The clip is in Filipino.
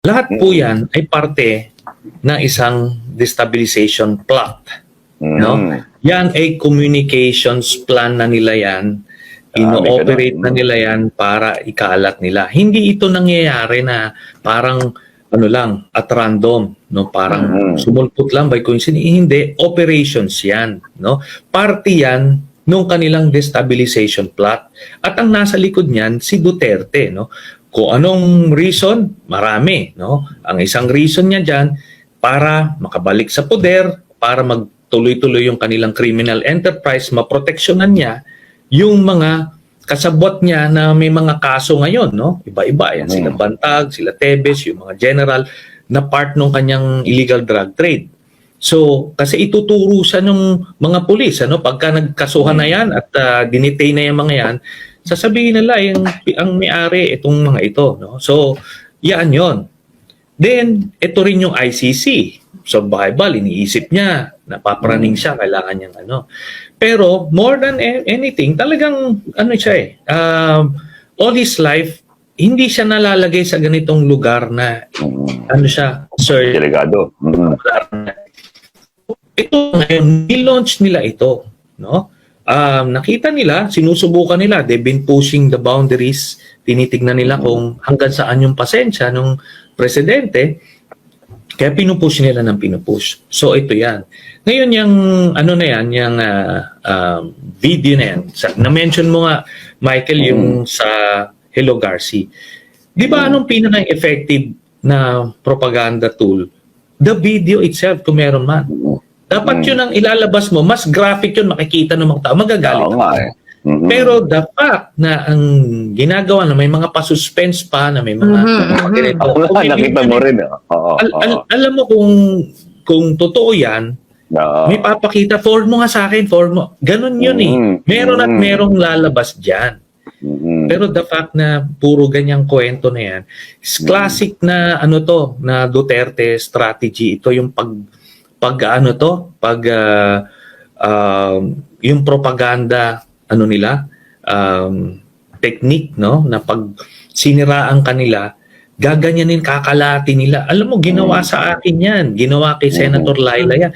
Lahat po yan ay parte ng isang destabilization plot. No? Mm. Yan ay communications plan na nila yan. Ino-operate na nila yan para ikalat nila. Hindi ito nangyayari na parang ano lang, at random, no? Parang Mhm. sumulpot lang by coincidence. Hindi, operations yan, no? Party yan nung kanilang destabilization plot. At ang nasa likod niyan, si Duterte, no? Kung anong reason, marami, no? Ang isang reason niya diyan para makabalik sa poder, para magtuloy-tuloy yung kanilang criminal enterprise, maproteksyonan niya yung mga kasabot niya na may mga kaso ngayon, no? Iba-iba yan, sila Mm. Bantag, sila Tebes, yung mga general na part ng kanyang illegal drug trade. So, kasi ituturo sa ng mga pulis, ano, pagka nagkasuhan na yan at uh, dinitay na yung mga yan, sasabihin nila yung ang may-ari itong mga ito, no? So, yan 'yon. Then, ito rin yung ICC. So, Bible, iniisip niya, napapraning siya, kailangan niyang ano. Pero, more than anything, talagang, ano siya eh, um, all his life, hindi siya nalalagay sa ganitong lugar na, ano siya, sir, Delegado. Mm. ito ngayon, nilaunch nila ito, no? Um, nakita nila, sinusubukan nila, they've been pushing the boundaries, tinitignan nila kung hanggang saan yung pasensya ng presidente, kaya pinupush nila ng pinupush. So ito yan. Ngayon yung ano na yan, yung ah, um, video na yan, sa, na-mention mo nga, Michael, yung sa Hello Garci. Di ba anong pinaka-effective na propaganda tool? The video itself, kung meron man. Dapat Mm. yun ang ilalabas mo. Mas graphic yun, makikita ng mga tao. Magagalit. Oo nga eh. Mm. Pero the fact na ang ginagawa na may mga pasuspense pa, na may mga Mhm, mhm. ganito. Ako nga, Okay, nakita mo rin. eh. Oo. al- al- alam mo kung kung totoo yan, Oo. may papakita, forward mo nga sa akin, forward mo. Ganon yun eh. Mm. Meron at Mm. merong lalabas dyan. Mm. Pero the fact na puro ganyang kwento na yan, is classic na ano to, na Duterte strategy. Ito yung pag, pag ano to, pag ah, um, yung propaganda, ano nila, um, technique, no? Na pag siniraan kanila, gaganyanin, kakalati nila. Alam mo, ginawa sa akin yan. Ginawa kay Senator Laila yan.